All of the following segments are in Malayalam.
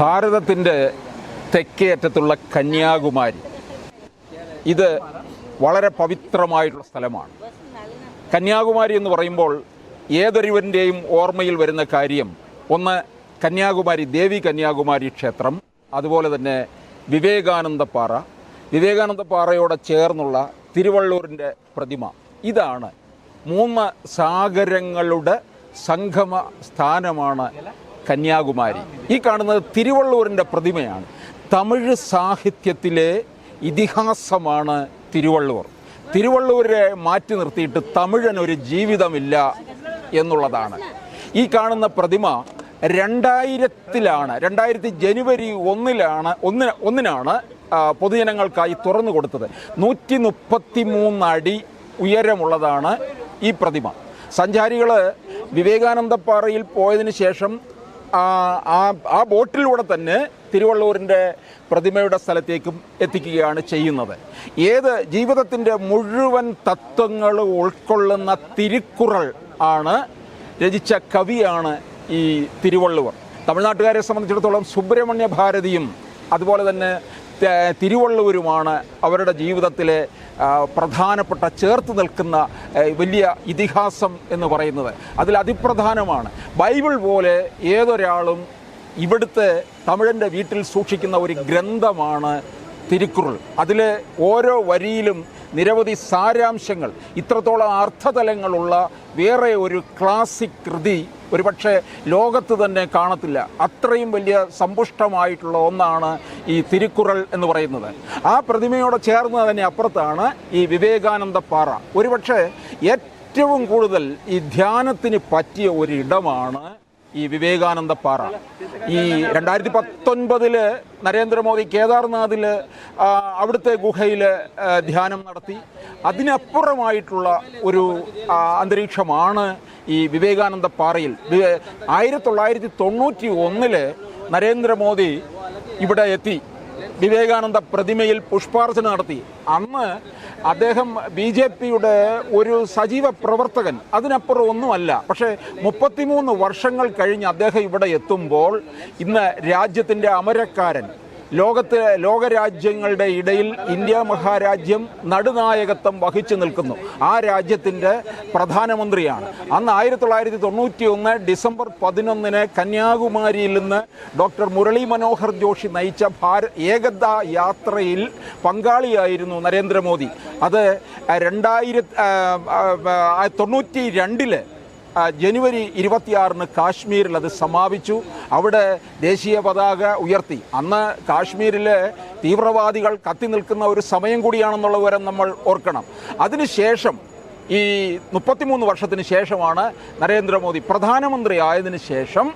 ഭാരതത്തിന്റെ തെക്കേ അറ്റത്തുള്ള കന്യാകുമാരി. ഇത് വളരെ പവിത്രമായിട്ടുള്ള സ്ഥലമാണ്. കന്യാകുമാരി എന്ന് പറയുമ്പോൾ ഏതൊരുവന്റെയും ഓർമ്മയിൽ വരുന്ന കാര്യം ഒന്ന് കന്യാകുമാരി ദേവി കന്യാകുമാരി ക്ഷേത്രം അതുപോലെ തന്നെ വിവേകാനന്ദപ്പാറ. വിവേകാനന്ദപ്പാറയോടെ ചേർന്നുള്ള തിരുവള്ളൂരിന്റെ പ്രതിമ. ഇതാണ് മൂന്ന് സാഗരങ്ങളുടെ സംഗമ സ്ഥാനമാണ് കന്യാകുമാരി. ഈ കാണുന്നത് തിരുവള്ളൂരിന്റെ പ്രതിമയാണ്. തമിഴ് സാഹിത്യത്തിലെ ഇതിഹാസമാണ് തിരുവള്ളൂർ. തിരുവള്ളൂരെ മാറ്റി നിർത്തിയിട്ട് തമിഴനൊരു ജീവിതമില്ല എന്നുള്ളതാണ്. ഈ കാണുന്ന പ്രതിമ രണ്ടായിരത്തിലാണ് രണ്ടായിരത്തി ജനുവരി ഒന്നിലാണ് ഒന്നിന് ഒന്നിനാണ് പൊതുജനങ്ങൾക്കായി തുറന്നു കൊടുത്തത്. നൂറ്റി മുപ്പത്തി മൂന്നടി ഉയരമുള്ളതാണ് ഈ പ്രതിമ. സഞ്ചാരികൾ വിവേകാനന്ദപ്പാറയിൽ പോയതിനു ശേഷം ആ ബോട്ടിലൂടെ തന്നെ തിരുവള്ളൂരിന്റെ പ്രതിമയുടെ സ്ഥലത്തേക്കും എത്തിക്കുകയാണ് ചെയ്യുന്നത്. ഏത് ജീവിതത്തിന്റെ മുഴുവൻ തത്വങ്ങൾ ഉൾക്കൊള്ളുന്ന തിരുക്കുറൾ ആണ് രചിച്ച കവിയാണ് ഈ തിരുവള്ളുവർ. തമിഴ്നാട്ടുകാരെ സംബന്ധിച്ചിടത്തോളം സുബ്രഹ്മണ്യ ഭാരതിയും അതുപോലെ തന്നെ തിരുവള്ളുവരുമാണ് അവരുടെ ജീവിതത്തിലെ പ്രധാനപ്പെട്ട ചേർത്ത് നിൽക്കുന്ന വലിയ ഇതിഹാസം എന്ന് പറയുന്നത്. അതിൽ അതിപ്രധാനമാണ്. ബൈബിൾ പോലെ ഏതൊരാളും ഇവിടുത്തെ തമിഴന്റെ വീട്ടിൽ സൂക്ഷിക്കുന്ന ഒരു ഗ്രന്ഥമാണ് തിരുക്കുറൾ അതിലെ ഓരോ വരിയിലും നിരവധി സാരാംശങ്ങൾ ഇത്രത്തോളം അർത്ഥതലങ്ങളുള്ള വേറെ ഒരു ക്ലാസിക് കൃതി ഒരുപക്ഷെ ലോകത്ത് തന്നെ കാണത്തില്ല. അത്രയും വലിയ സമ്പുഷ്ടമായിട്ടുള്ള ഒന്നാണ് ഈ തിരുക്കുറൾ എന്ന് പറയുന്നത്. ആ പ്രതിമയോട് ചേർന്ന് തന്നെ അപ്പുറത്താണ് ഈ വിവേകാനന്ദ പാറ. ഒരുപക്ഷെ ഏറ്റവും കൂടുതൽ ഈ ധ്യാനത്തിന് പറ്റിയ ഒരിടമാണ് ഈ വിവേകാനന്ദ പാറ. ഈ രണ്ടായിരത്തി പത്തൊൻപതിൽ നരേന്ദ്രമോദി കേദാർനാഥിൽ അവിടുത്തെ ഗുഹയിൽ ധ്യാനം നടത്തി. അതിനപ്പുറമായിട്ടുള്ള ഒരു അന്തരീക്ഷമാണ് ഈ വിവേകാനന്ദ പാറയിൽ. ആയിരത്തി തൊള്ളായിരത്തി തൊണ്ണൂറ്റി ഒന്നിൽ നരേന്ദ്രമോദി ഇവിടെ എത്തി. വിവേകാനന്ദ പ്രതിമയിൽ പുഷ്പാർച്ചന നടത്തി. അന്ന് അദ്ദേഹം ബി ജെ പിയുടെ ഒരു സജീവ പ്രവർത്തകൻ. അതിനപ്പുറം ഒന്നുമല്ല. പക്ഷേ മുപ്പത്തിമൂന്ന് വർഷങ്ങൾ കഴിഞ്ഞ് അദ്ദേഹം ഇവിടെ എത്തുമ്പോൾ ഇന്ന് രാജ്യത്തിന്റെ അമരക്കാരൻ ലോകത്തെ ലോകരാജ്യങ്ങളുടെ ഇടയിൽ ഇന്ത്യ മഹാരാജ്യം നടുനായകത്വം വഹിച്ചു നിൽക്കുന്നു. ആ രാജ്യത്തിന്റെ പ്രധാനമന്ത്രിയാണ്. അന്ന് ആയിരത്തി തൊള്ളായിരത്തി തൊണ്ണൂറ്റി ഒന്ന് ഡിസംബർ പതിനൊന്നിന് കന്യാകുമാരിയിൽ നിന്ന് ഡോക്ടർ മുരളി മനോഹർ ജോഷി നയിച്ച ഭാര ഏകത യാത്രയിൽ പങ്കാളിയായിരുന്നു നരേന്ദ്രമോദി. അത് രണ്ടായിരത്തി തൊണ്ണൂറ്റി രണ്ടിൽ ജനുവരി ഇരുപത്തിയാറിന് കാശ്മീരിൽ അത് സമാപിച്ചു. അവിടെ ദേശീയ പതാക ഉയർത്തി. അന്ന് കാശ്മീരിലെ തീവ്രവാദികൾ കത്തി നിൽക്കുന്ന ഒരു സമയം കൂടിയാണെന്നുള്ള വിവരം നമ്മൾ ഓർക്കണം. അതിനുശേഷം ഈ മുപ്പത്തിമൂന്ന് വർഷത്തിന് ശേഷമാണ് നരേന്ദ്രമോദി പ്രധാനമന്ത്രി ആയതിനു ശേഷം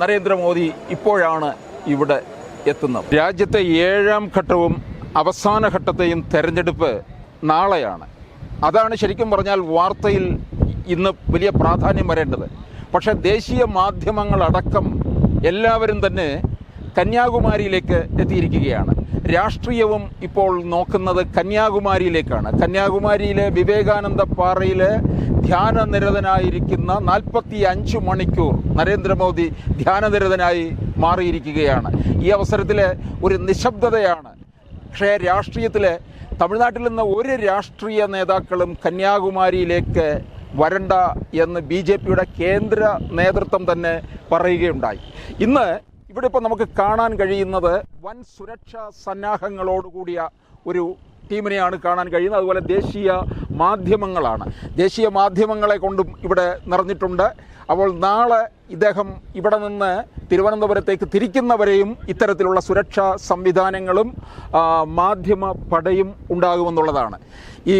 നരേന്ദ്രമോദി ഇപ്പോഴാണ് ഇവിടെ എത്തുന്നത്. രാജ്യത്തെ ഏഴാം ഘട്ടവും അവസാന ഘട്ടത്തെയും തെരഞ്ഞെടുപ്പ് നാളെയാണ്. അതാണ് ശരിക്കും പറഞ്ഞാൽ വാർത്തയിൽ ഇന്ന് വലിയ പ്രാധാന്യം വരേണ്ടത്. പക്ഷേ ദേശീയ മാധ്യമങ്ങളടക്കം എല്ലാവരും തന്നെ കന്യാകുമാരിയിലേക്ക് എത്തിയിരിക്കുകയാണ്. രാഷ്ട്രീയവും ഇപ്പോൾ നോക്കുന്നത് കന്യാകുമാരിയിലേക്കാണ്. കന്യാകുമാരിയിലെ വിവേകാനന്ദ പാറയിലെ ധ്യാനനിരതനായിരിക്കുന്ന നാൽപ്പത്തി അഞ്ച് മണിക്കൂർ നരേന്ദ്രമോദി ധ്യാനനിരതനായി മാറിയിരിക്കുകയാണ്. ഈ അവസരത്തിൽ ഒരു നിശബ്ദതയാണ്. പക്ഷേ രാഷ്ട്രീയത്തിൽ തമിഴ്നാട്ടിൽ നിന്ന് ഒരു രാഷ്ട്രീയ നേതാക്കളും കന്യാകുമാരിയിലേക്ക് വരണ്ട എന്ന് ബി ജെ പിയുടെ കേന്ദ്ര നേതൃത്വം തന്നെ പറയുകയുണ്ടായി. ഇന്ന് ഇവിടെ ഇപ്പോൾ നമുക്ക് കാണാൻ കഴിയുന്നത് വൻ സുരക്ഷാ സന്നാഹങ്ങളോടുകൂടിയ ഒരു ടീമിനെയാണ് കാണാൻ കഴിയുന്നത്. അതുപോലെ ദേശീയ മാധ്യമങ്ങളാണ്. ദേശീയ മാധ്യമങ്ങളെ കൊണ്ടും ഇവിടെ നിറഞ്ഞിട്ടുണ്ട്. അപ്പോൾ നാളെ ഇദ്ദേഹം ഇവിടെ നിന്ന് തിരുവനന്തപുരത്തേക്ക് തിരിക്കുന്നവരെയും ഇത്തരത്തിലുള്ള സുരക്ഷാ സംവിധാനങ്ങളും മാധ്യമ പടയും ഉണ്ടാകുമെന്നുള്ളതാണ്. ഈ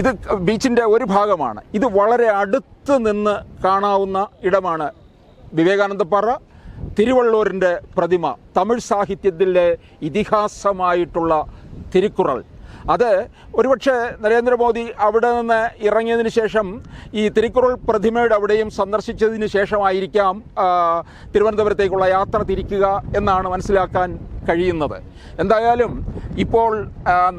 ഇത് ബീച്ചിന്റെ ഒരു ഭാഗമാണ്. ഇത് വളരെ അടുത്ത് നിന്ന് കാണാവുന്ന ഇടമാണ് വിവേകാനന്ദപ്പാറ തിരുവള്ളൂരിന്റെ പ്രതിമ തമിഴ് സാഹിത്യത്തിലെ ഇതിഹാസമായിട്ടുള്ള തിരുക്കുറൾ. അത് ഒരുപക്ഷെ നരേന്ദ്രമോദി അവിടെ നിന്ന് ഇറങ്ങിയതിന് ശേഷം ഈ തിരുക്കുറൾ പ്രതിമയുടെ അവിടെയും സന്ദർശിച്ചതിന് ശേഷമായിരിക്കാം തിരുവനന്തപുരത്തേക്കുള്ള യാത്ര തിരിക്കുക എന്നാണ് മനസ്സിലാക്കാൻ കഴിയുന്നത്. എന്തായാലും ഇപ്പോൾ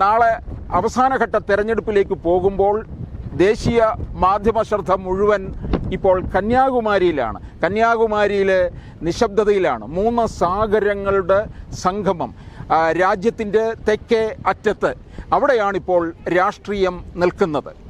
നാളെ അവസാനഘട്ട തെരഞ്ഞെടുപ്പിലേക്ക് പോകുമ്പോൾ ദേശീയ മാധ്യമ ശ്രദ്ധ മുഴുവൻ ഇപ്പോൾ കന്യാകുമാരിയിലാണ്. കന്യാകുമാരിയിലെ നിശബ്ദതയിലാണ്. മൂന്ന് സാഗരങ്ങളുടെ സംഗമം രാജ്യത്തിന്റെ തെക്കേ അറ്റത്ത്. അവിടെയാണിപ്പോൾ രാഷ്ട്രീയം നിൽക്കുന്നത്.